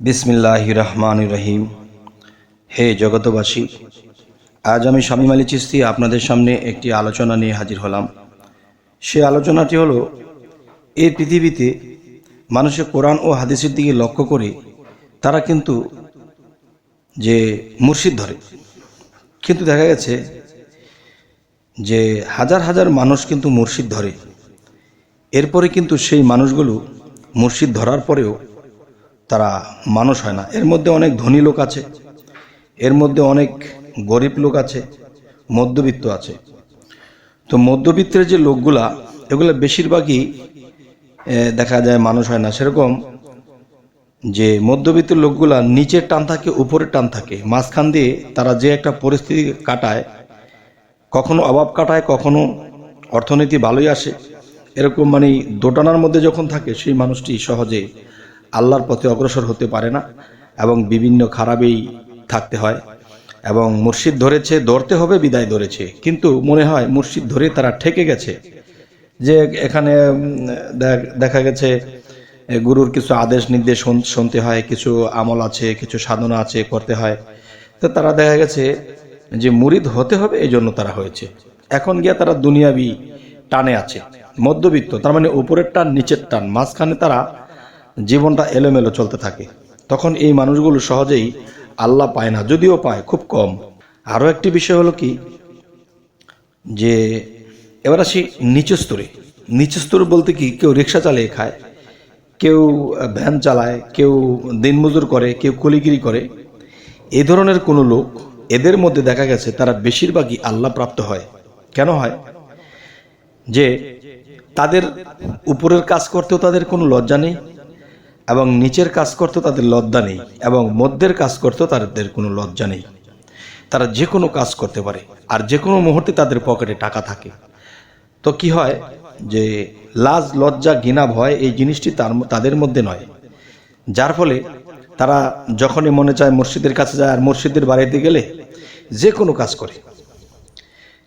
বিসমিল্লাহ রহমান রহিম। হে জগতবাসী আজ আমি স্বামী আলী চিস্তি আপনাদের সামনে একটি আলোচনা নিয়ে হাজির হলাম। সে আলোচনাটি হলো এই পৃথিবীতে মানুষের কোরআন ও হাদিসের দিকে লক্ষ্য করে তারা কিন্তু যে মুর্শিদ ধরে। কিন্তু দেখা গেছে যে হাজার হাজার মানুষ কিন্তু মুর্শিদ ধরে। এরপরে কিন্তু সেই মানুষগুলো মুর্শিদ ধরার পরেও তারা মানুষ হয় না। এর মধ্যে অনেক ধনী লোক আছে, এর মধ্যে অনেক গরিব লোক আছে, মধ্যবিত্ত আছে। তো মধ্যবিত্তের যে লোকগুলা, এগুলো বেশিরভাগই দেখা যায় মানুষ হয় না। সেরকম যে মধ্যবিত্ত লোকগুলা নিচের টান থাকে, উপরের টান থাকে। মাঝখান দিয়ে তারা যে একটা পরিস্থিতি কাটায়, কখনো অভাব কাটায়, কখনো অর্থনীতি ভালোই আসে। এরকম মানে দোটানার মধ্যে যখন থাকে, সেই মানুষটি সহজে আল্লাহর পথে অগ্রসর হতে পারে না এবং বিভিন্ন খারাপেই থাকতে হয় এবং মুর্শিদ ধরেছে, ধরতে হবে, বিদায় ধরেছে। কিন্তু মনে হয় মুর্শিদ ধরে তারা ঠেকে গেছে। যে এখানে দেখ- গেছে গুরুর কিছু আদেশ নির্দেশ শুন- শুনতে হয়, কিছু আমল আছে, কিছু সাধনা আছে, করতে হয়। তো তারা দেখা গেছে যে মুরিদ হতে হবে এই জন্য তারা হয়েছে। এখন গিয়া তারা দুনিয়াবি টানে আছে, মধ্যবিত্ত, তার মানে উপরের টান, নিচের টান, মাঝখানে তারা জীবনটা এলোমেলো চলতে থাকে। তখন এই মানুষগুলো সহজেই আল্লাহ পায় না, যদিও পায়, খুব কম। আরও একটি বিষয় হলো কি? যে এবার আসি নিচু স্তরে। নিচু স্তর বলতে কি? কেউ রিক্সা চালিয়ে খায়, কেউ ভ্যান চালায়, কেউ দিনমজুর করে, কেউ কলিগিরি করে। এ ধরনের কোনো লোক, এদের মধ্যে দেখা গেছে তারা বেশিরভাগই আল্লাহ প্রাপ্ত হয়। কেন হয়? যে তাদের উপরের কাজ করতেও তাদের কোনো লজ্জা নেই এবং নিচের কাজ করতেও তাদের লজ্জা নেই এবং মধ্যের কাজ করতেও তাদের কোনো লজ্জা নেই। তারা যে কোনো কাজ করতে পারে, আর যে কোনো মুহূর্তে তাদের পকেটে টাকা থাকে। তো কি হয় যে লাজ, লজ্জা, ঘৃণা, ভয় এই জিনিসটি তার তাদের মধ্যে নয়। যার ফলে তারা যখনই মনে চায় মসজিদের কাছে যায় আর মসজিদের বাড়িতে গেলে যে কোনো কাজ করে।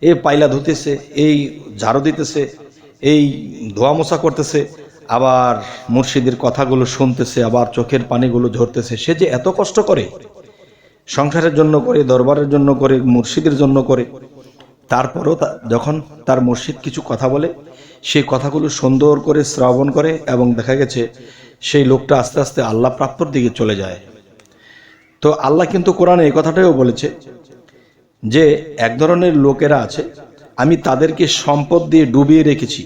এই পাইলা ধুতেছে, এই ঝাড়ু দিতেছে, এই ধোয়া মোছা করতেছে আবার মুর্শিদের কথাগুলো শুনতেছে, আবার চোখের পানিগুলো ঝরতেছে। সে যে এত কষ্ট করে, সংসারের জন্য করে, দরবারের জন্য করে, মুর্শিদের জন্য করে, তারপরও যখন তার মুর্শিদ কিছু কথা বলে সেই কথাগুলো সুন্দর করে শ্রাবণ করে এবং দেখা গেছে সেই লোকটা আস্তে আস্তে আল্লাহ প্রাপ্তর দিকে চলে যায়। তো আল্লাহ কিন্তু কোরআনে এই কথাটাও বলেছে যে, এক ধরনের লোকেরা আছে, আমি তাদেরকে সম্পদ দিয়ে ডুবিয়ে রেখেছি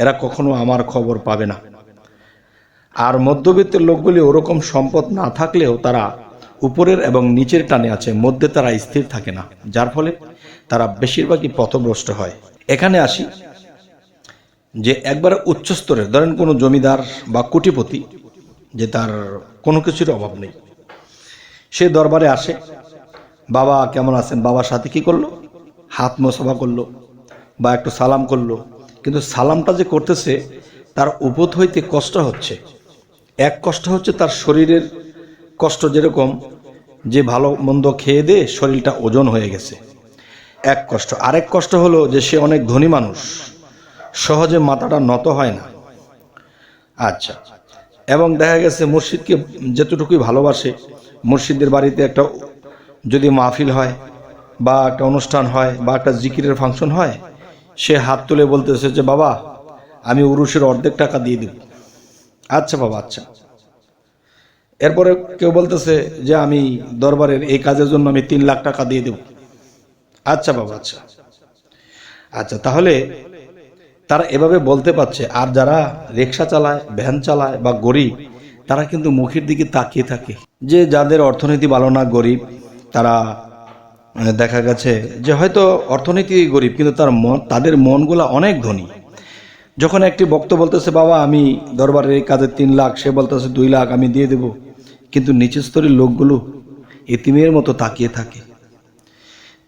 এরা কখনো আমার খবর পাবে না। আর মধ্যবিত্তের লোকগুলি ওরকম সম্পদ না থাকলেও তারা উপরের এবং নিচের টানে আছে, মধ্যে তারা স্থির থাকে না। যার ফলে তারা বেশিরভাগই পথভ্রষ্ট হয়। এখানে আসি যে একবার উচ্চ স্তরের ধরেন কোনো জমিদার বা কোটিপতি, যে তার কোনো কিছুর অভাব নেই, সে দরবারে আসে, বাবা, কেমন আছেন? বাবার সাথে কি করল? হাত মোসাফা করল বা একটু সালাম করল? কিন্তু সালামটা যে করতেছে, তার উপত হইতে কষ্ট হচ্ছে। এক কষ্ট হচ্ছে তার শরীরের কষ্ট যেরকম, যে ভালো মন্দ খেয়ে দিয়ে শরীরটা ওজন হয়ে গেছে। এক কষ্ট। আরেক কষ্ট হলো যে সে অনেক ধনী মানুষ, সহজে মাথাটা নত হয় না। আচ্ছা। এবং দেখা গেছে মসজিদকে যতটুকুই ভালোবাসে মসজিদের বাড়িতে একটা যদি মাহফিল হয়, বা একটা অনুষ্ঠান হয়, বা একটা জিকিরের ফাংশন হয় সে হাত তুলে বলতেছে যে, বাবা, আমি উরুষের অর্ধেক টাকা দিয়ে দেব। আচ্ছা বাবা আচ্ছা। এরপরে কেউ বলতেছে যে, আমি দরবারের এই কাজের জন্য আমি তিন লাখ টাকা দিয়ে দেব। আচ্ছা বাবা আচ্ছা। আচ্ছা তাহলে তারা এভাবে বলতে পারছে, আর যারা রিক্সা চালায়, ভ্যান চালায় বা গরিব, তারা কিন্তু মুখের দিকে তাকিয়ে থাকে। যে যাদের অর্থনীতি ভালো না, গরিব, তারা দেখা গেছে যে হয়তো অর্থনীতি গরিব, কিন্তু তার মন, তাদের মনগুলা অনেক ধনী। যখন একটি বক্ত বলতেছে, বাবা, আমি দরবারের এই কাজে তিন লাখ সে বলতেছে, দুই লাখ আমি দিয়ে দেব। কিন্তু নিচের স্তরের লোকগুলো এতিমের মতো তাকিয়ে থাকে।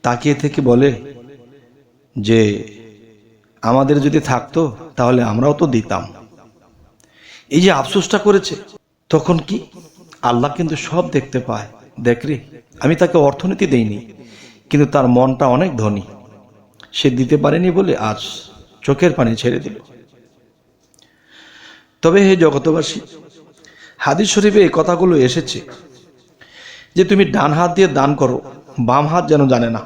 তাকিয়ে থেকে বলে যে, আমাদের যদি থাকতো, তাহলে আমরাও তো দিতাম। এই যে আফসোসটা করেছে, তখন কি আল্লাহ কিন্তু সব দেখতে পায়? দেখ আমি তাকে অর্থনীতি দেইনি কিন্তু তার মনটা অনেক ধনী। সে দিতে পারেনি বলে আজ চোখের পানি ছেড়ে দিল। তবে হে জগতবাসী হাদিস শরীফে এই কথাগুলো এসেছে যে তুমি ডান হাত দিয়ে দান করো, বাম হাত যেন জানে না,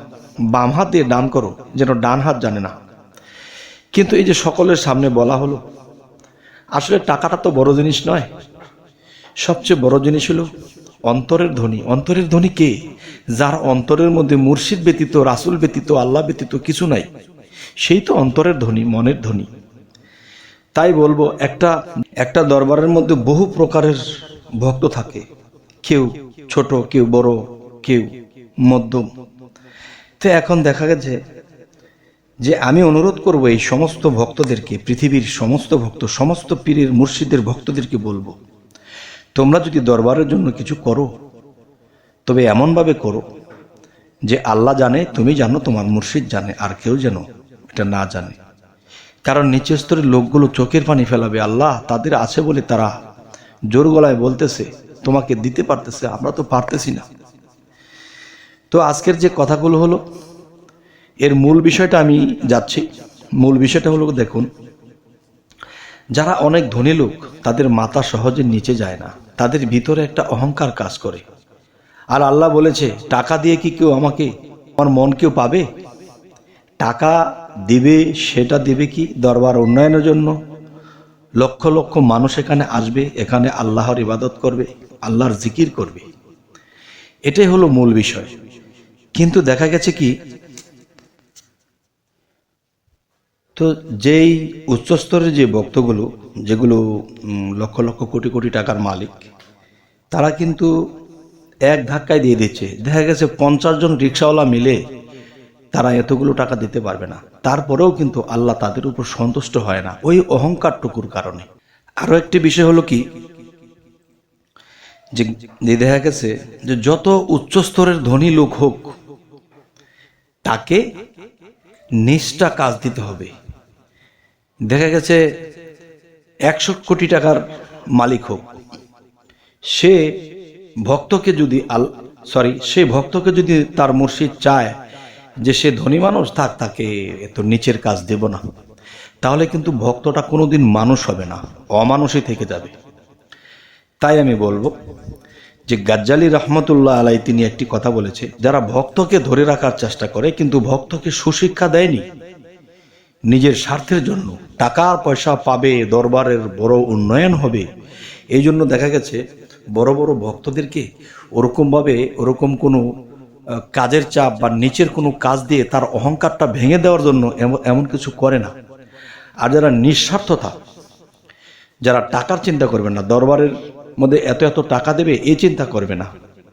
বাম হাত দিয়ে দান করো যেন ডান হাত জানে না। কিন্তু এই যে সকলের সামনে বলা হলো, আসলে টাকাটা তো বড় জিনিস নয়, সবচেয়ে বড় জিনিস হলো অন্তরের ধ্বনি অন্তরের ধ্বনি কে? যার অন্তরের মধ্যে মুর্শিদ ব্যতীত, রাসুল ব্যতীত, আল্লাহ ব্যতীত কিছু নাই। সেই তো অন্তরের ধ্বনি মনের ধ্বনি তাই বলব, একটা একটা দরবারের মধ্যে বহু প্রকারের ভক্ত থাকে। কেউ ছোট, কেউ বড়, কেউ মধ্যম। তো এখন দেখা গেছে যে আমি অনুরোধ করব এই সমস্ত ভক্তদেরকে, পৃথিবীর সমস্ত ভক্ত, সমস্ত পীরের, মুর্শিদের ভক্তদেরকে বলব। তোমরা যদি দরবারের জন্য কিছু করো, তবে এমনভাবে করো যে আল্লাহ জানে, তুমি জানো, তোমার মুর্শিদ জানে, আর কেউ যেন এটা না জানে। কারণ নিচের স্তরের লোকগুলো চোখের পানি ফেলাবে। আল্লাহ তাদের আছে বলে তারা জোর গলায় বলতেছে, তোমাকে দিতে পারতেছে, আমরা তো পারতেছি না। তো আজকের যে কথাগুলো হলো, এর মূল বিষয়টা আমি যাচ্ছি। মূল বিষয়টা হলো, দেখুন, যারা অনেক ধনী লোক, তাদের মাথা সহজে নিচে যায় না। তাদের ভিতরে একটা অহংকার কাজ করে। আর আল্লাহ বলেছে, টাকা দিয়ে কি কেউ আমাকে, আমার মন কেউ পাবে? টাকা দিবে, সেটা দিবে কি দরবার উন্নয়নের জন্য? লক্ষ লক্ষ মানুষ এখানে আসবে, এখানে আল্লাহর ইবাদত করবে, আল্লাহর জিকির করবে। এটাই হলো মূল বিষয়। কিন্তু দেখা গেছে কি, তো যেই উচ্চস্তরের যে বক্তগুলো যেগুলো লক্ষ লক্ষ কোটি কোটি টাকার মালিক, তারা কিন্তু এক ধাক্কায় দিয়ে দিচ্ছে। দেখা গেছে পঞ্চাশ জন রিক্সাওয়ালা মিলে তারা এতগুলো টাকা দিতে পারবে না। তারপরেও কিন্তু আল্লাহ তাদের উপর সন্তুষ্ট হয় না, ওই অহংকারটুকুর কারণে। আরও একটি বিষয় হলো কি? যে দেখা গেছে যে যত উচ্চস্তরের ধনী লোক হোক, তাকে নিষ্ঠা কাজ দিতে হবে। দেখা গেছে একশো কোটি টাকার মালিক হোক। সে ভক্তকে যদি আল সরি সে ভক্তকে যদি তার মুর্শিদ চায় যে সে ধনী মানুষ থাক, তাকে এত নিচের কাজ দেব না। তাহলে কিন্তু ভক্তটা কোনোদিন মানুষ হবে না, অমানুষই থেকে যাবে। তাই আমি বলব যে গাজ্জালি রহমতুল্লাহ আলাই তিনি একটি কথা বলেছে, যারা ভক্তকে ধরে রাখার চেষ্টা করে, কিন্তু ভক্তকে সুশিক্ষা দেয়নি নিজের স্বার্থের জন্য টাকা পয়সা পাবে, দরবারের বড় উন্নয়ন হবে। এই জন্য দেখা গেছে, বড় বড় ভক্তদেরকে ওরকমভাবে ওরকম কোনো কাজের চাপ বা নিচের কোনো কাজ দিয়ে তার অহংকারটা ভেঙে দেওয়ার জন্য এমন- কিছু করে না। আর যারা নিঃস্বার্থতা, যারা টাকার চিন্তা করবে না, দরবারের মধ্যে এত এত টাকা দেবে, এই চিন্তা করবে না।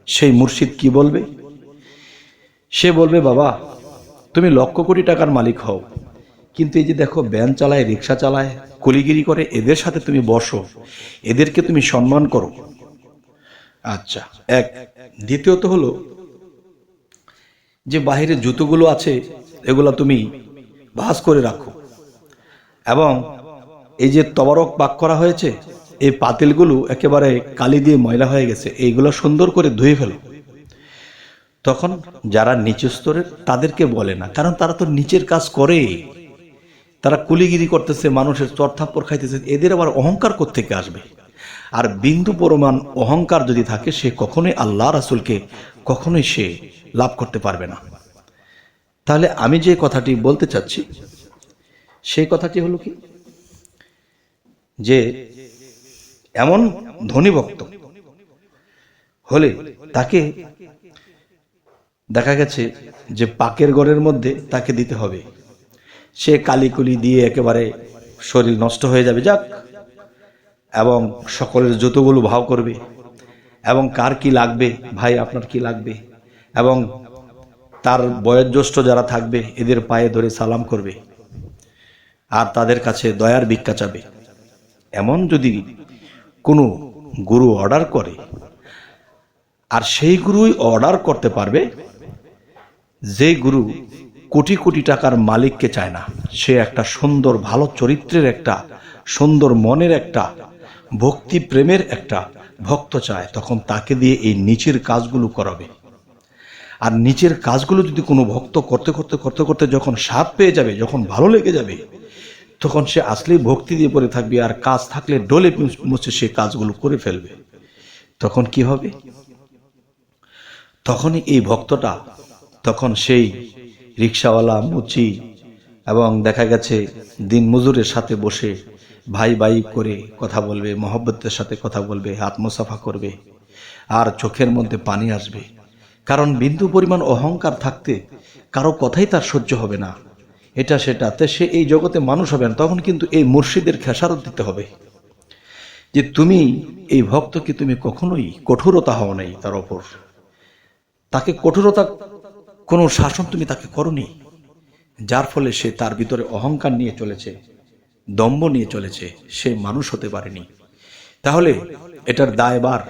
সেই মুর্শিদ কি বলবে? সে বলবে, বাবা, তুমি লক্ষ কোটি টাকার মালিক হও। কিন্তু এই যে দেখো ব্যান চালায়, রিক্সা চালায়, কলিগিরি করে, এদের সাথে তুমি বসো, এদেরকে তুমি সম্মান করো। আচ্ছা এক। দ্বিতীয়ত হলো যে বাহিরে জুতোগুলো আছে, এগুলো তুমি ভাস করে রাখো। এবং এই যে তবারক পাক করা হয়েছে, এই পাতিলগুলো একেবারে কালি দিয়ে ময়লা হয়ে গেছে, এইগুলো সুন্দর করে ধুয়ে ফেলো। তখন যারা নিচু স্তরের, তাদেরকে বলে না, কারণ তারা তো নিচের কাজ করে তারা কুলিগিরি করতেছে, মানুষের চরথাপ্পর খাইতেছে, এদের আবার অহংকার থেকে আসবে? আর বিন্দু পরিমাণ অহংকার যদি থাকে, সে কখনোই আল্লাহ রাসুলকে, কখনোই সে লাভ করতে পারবে না। তাহলে আমি যে কথাটি বলতে চাচ্ছি সেই কথাটি হলো কি? যে এমন ধনী ভক্ত হলে তাকে দেখা গেছে যে পাকের গড়ের মধ্যে তাকে দিতে হবে। সে কালিকুলি দিয়ে একেবারে শরীর নষ্ট হয়ে যাবে, যাক। এবং সকলের জুতোগুলো ভাও করবে, এবং কার কি লাগবে, ভাই আপনার কি লাগবে, এবং তার বয়োজ্যেষ্ঠ যারা থাকবে, এদের পায়ে ধরে সালাম করবে, আর তাদের কাছে দয়ার ভিক্ষা চাবে। এমন যদি কোনো গুরু অর্ডার করে, আর সেই গুরুই অর্ডার করতে পারবে, যে গুরু কোটি কোটি টাকার মালিককে চায় না। সে একটা সুন্দর, ভালো চরিত্রের একটা, সুন্দর মনের একটা ভক্তি প্রেমের একটা ভক্ত চায়, তখন তাকে দিয়ে এই নিচের কাজগুলো করাবে। আর নিচের কাজগুলো যদি কোনো ভক্ত করতে করতে করতে করতে যখন স্বাদ পেয়ে যাবে, যখন ভালো লেগে যাবে, তখন সে আসলেই ভক্তি দিয়ে পড়ে থাকবে আর কাজ থাকলে ডলে মুছে সে কাজগুলো করে ফেলবে। তখন কি হবে? তখনই এই ভক্তটা, তখন সেই রিক্সাওয়ালা মুচি এবং দেখা গেছে দিন মজুরের সাথে বসে ভাই ভাই করে কথা বলবে, মহব্বতের সাথে কথা বলবে আত্মসাফা করবে, আর চোখের মধ্যে পানি আসবে। কারণ বিন্দু পরিমাণ অহংকার থাকতে কারও কথাই তার সহ্য হবে না। এটা সেটা। তে সে এই জগতে মানুষ হবে না, তখন কিন্তু এই মুর্শিদের খেসারত দিতে হবে। যে তুমি এই ভক্তকে তুমি কখনোই কঠোরতা হও নাই তার ওপর। তাকে কঠোরতা কোনো শাসন তুমি তাকে করনি, যার ফলে সে তার ভিতরে অহংকার নিয়ে চলেছে, দম্ভ নিয়ে চলেছে, সে মানুষ হতে পারেনি। তাহলে এটার দায়বার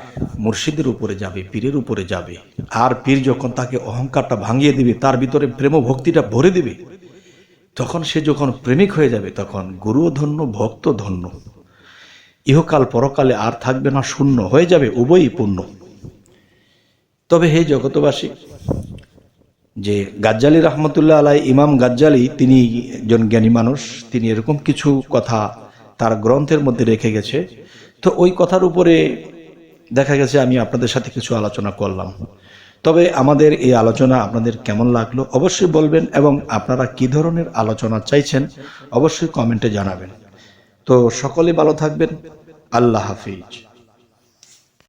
মুর্শিদের উপরে যাবে, পীরের উপরে যাবে। আর পীর যখন তাকে অহংকারটা ভাঙিয়ে দিবে, তার ভিতরে প্রেম ভক্তিটা ভরে দিবে, তখন সে যখন প্রেমিক হয়ে যাবে, তখন গুরুও ধন্য ভক্ত ধন্য। ইহকাল পরকালে আর থাকবে না, শূন্য হয়ে যাবে, উভয়ই পূর্ণ। তবে হে জগতবাসী যে গাজ্জালি রহমতুল্লাহ আলাই ইমাম গাজ্জালি, তিনি একজন জ্ঞানী মানুষ, তিনি এরকম কিছু কথা তার গ্রন্থের মধ্যে রেখে গেছে। তো ওই কথার উপরে দেখা গেছে, আমি আপনাদের সাথে কিছু আলোচনা করলাম। তবে আমাদের এই আলোচনা আপনাদের কেমন লাগল অবশ্যই বলবেন এবং আপনারা কি ধরনের আলোচনা চাইছেন অবশ্যই কমেন্টে জানাবেন। তো সকলে ভালো থাকবেন। আল্লাহ হাফিজ।